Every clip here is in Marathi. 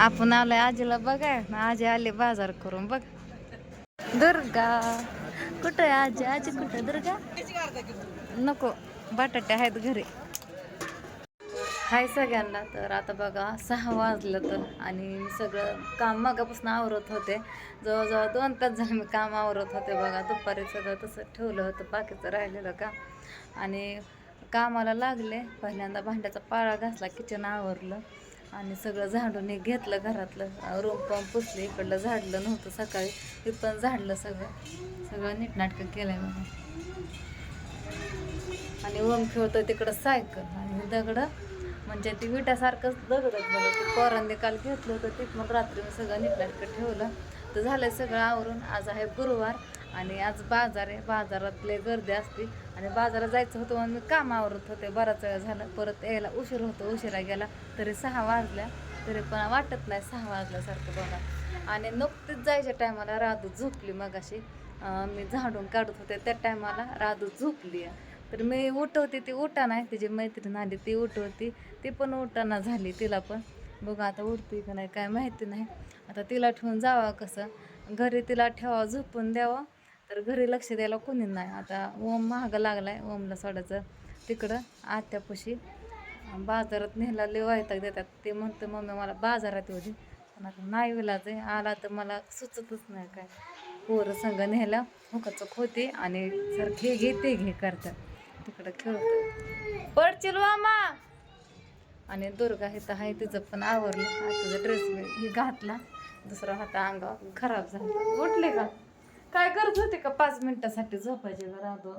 आपण आलोय आजीला बघा. ना आजी आली बाजार करून बघ. दुर्गा. कुठं आहे आजी? आजी कुठं दुर्गा? नको. बटाटे आहेत घरी. हाय सगळ्यांना. तर आता बघा सहा वाजलं तर आणि सगळं काम मगापासून आवरत होते. जवळजवळ दोन तास झाले मी काम आवरत होते बघा. दुपारी सगळं तसं ठेवलं होतं. बाकीचं राहिलेलं का? आणि कामाला लागले. पहिल्यांदा भांड्याचा पाळा घासला. किचन आवरलं. आणि सगळं झाडून एक घेतलं घरातलं. रूम पण पुसलं इकडलं झाडलं नव्हतं सकाळी. ते पण झाडलं सगळं. सगळं नीटनाटकं केलंय बघा आणि ओम खेळतोय तिकडं सायकल. आणि दगडं म्हणजे ती विटासारखंच दगड आहेत ते पोरांनी काल घेतलं होतं ते पण रात्री मी सगळं नीटनाटकं ठेवलं. तर झालं सगळं आवरून. आज आहे गुरुवार. आणि आज बाजार आहे बाजारात लय गर्दी असते. आणि बाजारात जायचं होतं म्हणून मी काम आवरत होते. बराच वेळ झाला. परत यायला उशीर होतो. उशिरा गेला. तरी सहा वाजल्या. तरी पण वाटत नाही सहा वाजल्यासारखं बघा. आणि नुकतीच जायच्या टायमाला राधू झोपली मगाशी. अशी मी झाडून काढत होते. त्या टायमाला राधू झोपली. तर मी उठवते ती उठाना तिची मैत्रीण आली. ती उठवती. ती पण उठाना झाली तिला पण. बघा आता उठते का नाही काय माहिती नाही. आता तिला ठेवून जावं कसं? घरी तिला ठेवा झोपून द्यावं. तर घरी लक्ष द्यायला कोणी नाही. आता ओम महाग लागलाय ओमला सोडायचं. तिकडं आत्यापाशी बाजारात नेला लिवायता देतात. ते म्हणतं मम्मी मला बाजारात येऊ दे. पण आता नाही विलाच आहे. आला तर मला सुचतच नाही काय. पोरं संघ न्यायला हुकाचं खोते आणि सर घे घे ते घे करतात. तिकडं खेळत पडचिल मामा आणि दुर्गा हे तर आहे तिचं पण आवरलं. तिचा ड्रेस हे घातला. दुसरा हात अंगावर खराब झाला. उठले का? काय करत होते का पाच मिनिटासाठी झोपायचे का राहतो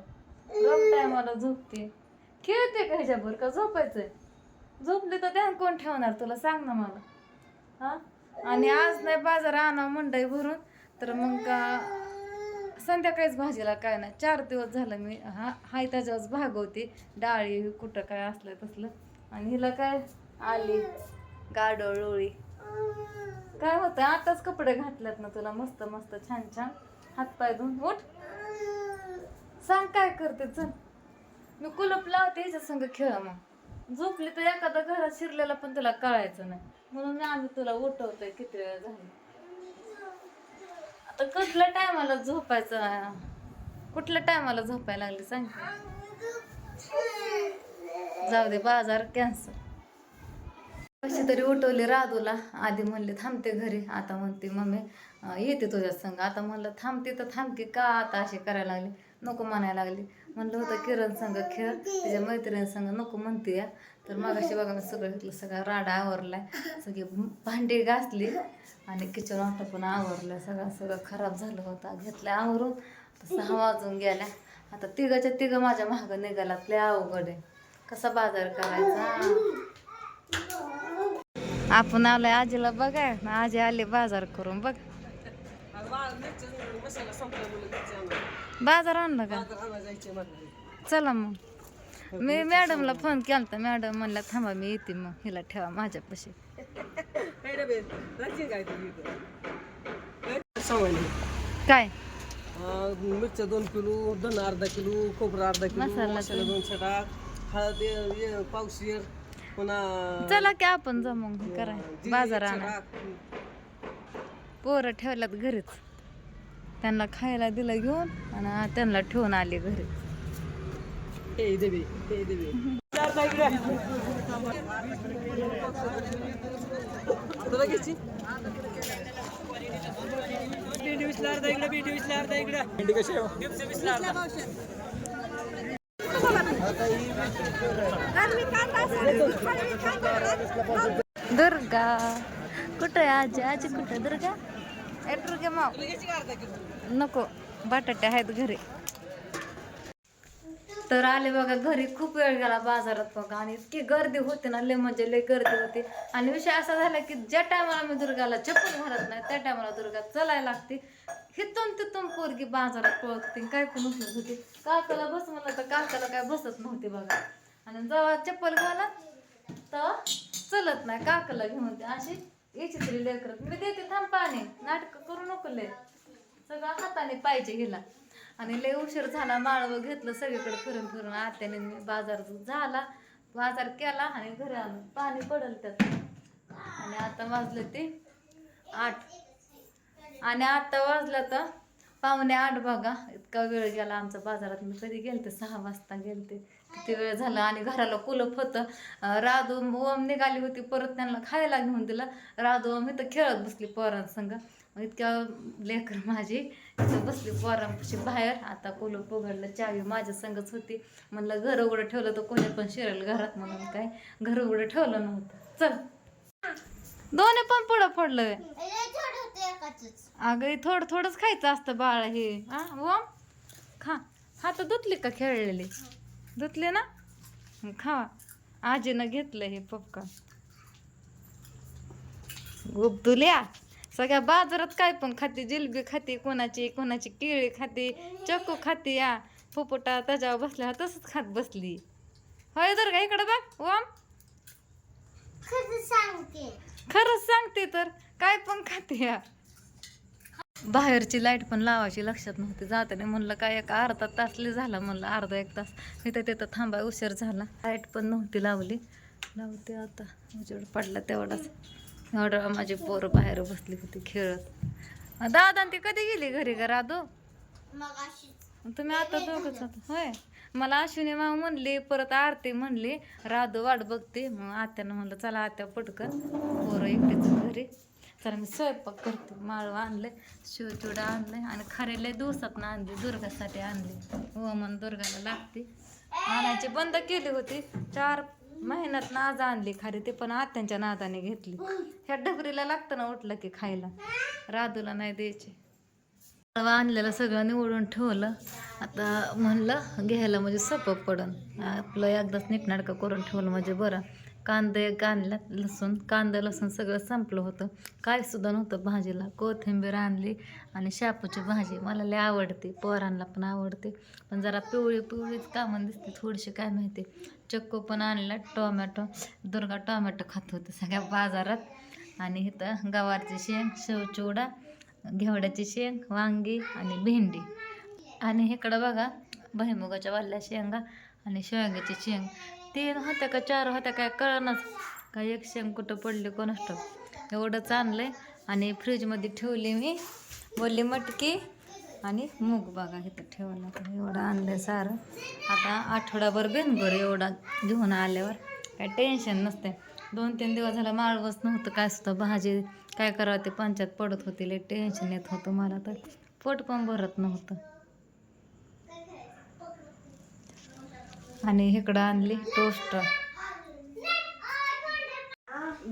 रम टायमाला झोपते. खेळते का ह्याच्यावर का झोपायचंय? झोपली तर ध्यान कोण ठेवणार तुला? सांग ना मला. हा? आणि आज नाही बाजार आणा मंडई भरून. तर मग का संध्याकाळीच भाजीला काय नाही. चार दिवस झालं मी हा हाय त्याच्यावरच भागवते. डाळी कुठं काय असलं तसलं. आणि हिला काय? आली. गाडोळोळी काय होतं? आताच कपडे घातल्यात ना तुला मस्त मस्त छान छान. हातपाय धुवून उठ. सांग काय करते चल. मी कुलप लावते हिच्या संग खेळ मग. झोपली तर एखादा घरात शिरलेला पण तुला कळायचं नाही. म्हणून मी आम्ही तुला उठवतोय किती वेळ झाली. आता कुठल्या टायमाला झोपायचं? कुठल्या टायमाला झोपायला लागली सांग. जाऊ दे बाजार कॅन्सल कशी तरी उठवली राधूला. आधी म्हणले थांबते घरी. आता म्हणते मम्मी येते तुझ्या संग. आता म्हणलं थांबते तर थांबते का? आता अशी करायला लागले. नको म्हणायला लागली. म्हणलं होतं किरण संग खेळ तिच्या मैत्रिणी संग नको म्हणते या. तर मगाशी बघा मी सगळं घेतलं सगळा राडा आवरलाय. सगळी भांडी घासली आणि किचन वाटं पण आवरलं. सगळं सगळं खराब झालं होतं. घेतलं आवरून. सहा वाजून गेल्या. आता तिघाच्या तिघं माझ्या महागं निघालात लय अवघड आहे. कसा बाजार करायचा? आपण आलोय आजीला बघाय ना आजी आले बाजार करून बघ. बाजार आणलं का? चला मग. मी मॅडमला फोन केला मॅडम म्हणल्या थांबा मी येते मग. हिला ठेवा माझ्यापाशी. काय मिरच्या दोन किलो धन अर्धा किलो खोबरं अर्धा किलो मसाला दोनशे टाक हळद पावशेर पुन्हा चला की आपण जाऊ मग. करा. जिरे बाजार आणा. पोरं ठेवल्यात घरीच. त्यांना खायला दिलं घेऊन आणि त्यांना ठेवून आले घरी. हे हे दुर्गा. कुठं आहे आजी? आजी कुठं दुर्गा? ए माव। नको बटाटे आहेत घरी. तर आले बघा घरी खूप वेळ गेला बाजारात बघा. आणि इतकी गर्दी होती ना लय म्हणजे लय गर्दी होती. आणि विषय असा झाला की ज्या टायमाला मी दुर्गाला चप्पल घालत नाही त्या टायमाला दुर्गा चलायला लागते. हिथून तिथून पोरगी बाजारात पळत. काय पण उचलत होती? काकाला बस म्हणलं तर काकाला काय बसत नव्हती बघा. आणि जेव्हा चप्पल घालत तर चलत नाही. काकाला घेऊन ते अशी याची तरी लेकरत मी देते थांब पाणी. नाटक करू नको लय. सगळं हाताने पाहिजे गेला आणि लय उशीर झाला माळवं घेतलं सगळीकडे फिरून फिरून. आत्याने मी बाजार झाला बाजार केला आणि घरी आलो पाणी पडल त्यात. आणि आता वाजलं ते आठ. आणि आता वाजलं तर पाहुणे आठ बघा. इतका वेळ गेला आमचा बाजारात. मी कधी गेलते? सहा वाजता गेलते. किती वेळ झाला? आणि घराला कुलप होतं. राधू ओम निघाली होती. परत त्यांना खायला घेऊन दिलं. राधू ओम इथं खेळत बसली पोरांसंग. मग इतक्या लेकर माझी इथं बसली पोरांपाशी बाहेर. आता कुलप उघडलं चावी माझ्या संगच होती. म्हणलं घर उघडं ठेवलं तर कोणी पण शिरेल घरात म्हणून काय? घर उघडं ठेवलं नव्हतं. चल. दोन्ही पण पुढं पडलं अगं थोडं थोडंच खायचं असतं बाळा हे. हा खा. हात धुतली का खेळलेली? धुतले ना? खावा आजीनं घेतलं हे पपका गुपतुल्या सगळ्या बाजारात काय पण खाते जिलबी खाते कोणाची कोणाची केळी खाते चक्कू खाते या. फुफुटा त्याच्यावर बसल्या तसंच खात बसली. होय तर का इकडं बघ ओम. खरंच सांगते तर काय पण खाते या. बाहेरची लाइट पण लावायची लक्षात नव्हती जाताना म्हणलं काय एक अर्धा तास झाला म्हणलं अर्धा एक तास. तिथं तिथं थांबाय उशीर झाला. लाइट पण नव्हती लावली. लावते आता उजेड पडला तेवढाच. एवढं माझी पोरं बाहेर बसली होती खेळत. दादा ती कधी गेली घरी का राधू? तुम्ही आता दोघंच होय. मला अश्विनी मामा म्हणली परत आरती म्हणली राधू वाट बघते. मग आत्यानं म्हणलं चला आत्या पटकन. पोरं एकटीच घरी. चला मी स्वयंपाक करते. माळव आणले शिवचुडा आणले आणि खरेले दिवसात ना आणली दुर्गासाठी आणली. हो मन दुर्गाला लागते. आणायची बंद केली होती. चार मेहनत नाज आणली खारी ते पण आत्यांच्या नादाने घेतली. ह्या डबरीला लागतं ना उठलं की खायला. राधूला नाही द्यायचे. आणलेलं सगळं निवडून ठेवलं. आता म्हणलं घ्यायला म्हणजे सोपं पडन. आपलं एकदाच नीटनाटकं करून ठेवलं म्हणजे बरं. कांदे एक आणला लसूण कांदा लसूण सगळं संपलं होतं. काय सुद्धा नव्हतं भाजीला. कोथिंबीर आणली आणि शापूची भाजी. मला लय आवडते. पोरांना पण आवडते. पण जरा पिवळी पिवळीच कामं दिसते. थोडीशी काय माहिती. चक्कू पण आणला. टोमॅटो. दुर्गा टोमॅटो खात होते सगळ्या बाजारात. आणि इथं गवारची शेंग शेवचिवडा घेवड्याची शेंग वांगी आणि भेंडी. आणि इकडं बघा भैमुगाच्या वाल्या शेंगा आणि शेवग्याची शेंग. तीन होत्या का चार होत्या काय कळणच काय एक शेंग कुठं पडली कोणास ठाऊक. एवढंच आहे आणि फ्रीजमध्ये ठेवली मी. बोलली मटकी आणि मूग बघा इथं ठेवला तर एवढं आणलं सारं. आता आठवडाभर बेनभर एवढा घेऊन आल्यावर काय टेन्शन नसते दोन तीन दिवस झालं माळवच नव्हतं काय सुद्धा भाजी काय करावं ते पंचायत पडत होती. लय टेन्शन येत होतं मला तर. पोट पण भरत नव्हतं. आणि इकडं आणली टोस्ट.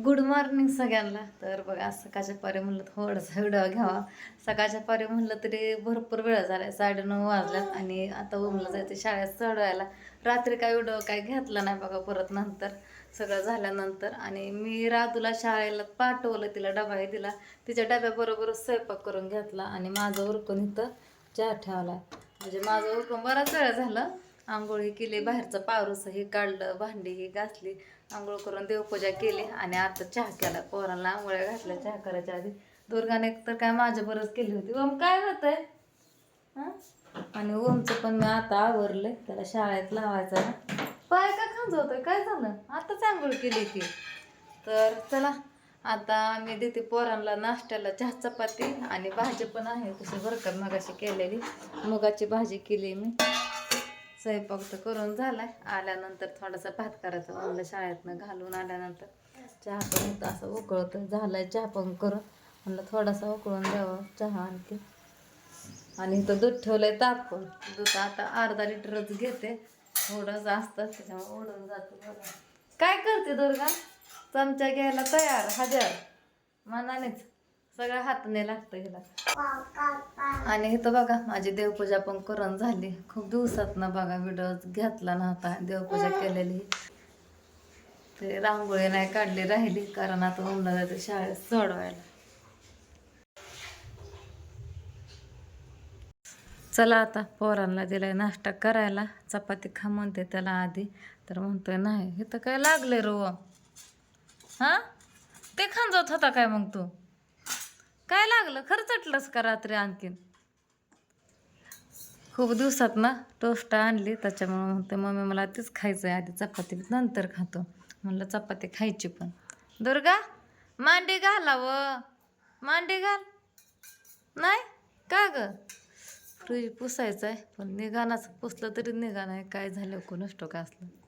गुड मॉर्निंग सगळ्यांना. तर बघा सकाळच्या पारी म्हणलं थोडंसं व्हिडिओ घ्यावा. सकाळच्या पारी म्हणलं तरी भरपूर वेळ झाला साडे नऊ वाजल्यात आणि आता उमलं जायचं शाळेत चढवायला रात्री काय व्हिडिओ काय घेतला नाही बघा परत नंतर. सगळं झाल्यानंतर. आणि मी रातूला शाळेला पाठवलं तिला डबाही दिला. तिच्या डब्याबरोबरच स्वयंपाक करून घेतला आणि माझं उरकून इथं चहा ठेवला. म्हणजे माझं उरकून बराच वेळ झालं. आंघोळी केली बाहेरचं पारूसही काढलं भांडी घासली आंघोळ करून देवपूजा केली आणि आता चहा केला. पोरांना आंघोळ्या घातल्या चहा करायच्या आधी. दुर्गाने तर काय माझ्या बरंच केली होती. ओम काय होतंय? आहे आणि ओमचं पण मी आता आवरलं त्याला शाळेत लावायचं ना. पाय का खांजवतोय? काय झालं? आताच आंघोळ केली की तर चला आता मी देते पोरांना नाश्त्याला चहा चपाती आणि भाजी पण आहे कशी बरकर मगाशी केलेली. मुगाची भाजी केली मी. स्वयंपाक तर करून झाला आल्यानंतर थोडासा भात करायचा म्हणलं शाळेतनं घालून आल्यानंतर. चहा पण होतं असं उकळतं झालाय चहा पण करून. म्हणलं थोडासा उकळून द्यावं चहा आणखी आणि इथं दूध ठेवलंय तापून दूध आता अर्धा लिटरच घेते. थोडं जास्त त्याच्यामुळे ओढून जातो काय करते दुर्गा? चमचा घ्यायला तयार हजर. मनानेच. सगळ्या हाताने लागतं हिला. आणि इथं बघा माझी देवपूजा पण करून झाली. खूप दिवसात ना बघा व्हिडिओ घेतला नव्हता. देवपूजा केलेली. ते रांगोळी नाही काढली राहिली कारण आता जायचं शाळेत सोडवायला. चला आता पोरांना दिलाय नाश्ता करायला. चपाती खा म्हणते त्याला आधी. तर म्हणतोय नाही हे तर काय लागले रो हा? ते खांजवत होता काय मग तू? काय लागलं? खरं चटलंस का रात्री आणखीन? खूप दिवसात ना टोस्ट आणली. त्याच्यामुळे म्हणते मम्मी मला तीच खायचं आहे आधी चपाती नंतर खातो. म्हणलं चपाती खायची पण. दुर्गा मांडी घालाव. मांडी घाल. नाही? का ग? फ्रीज पुसायचं आहे पण निघाणाच पुसलं तरी निघा नाही काय झालं? कोण का असलं.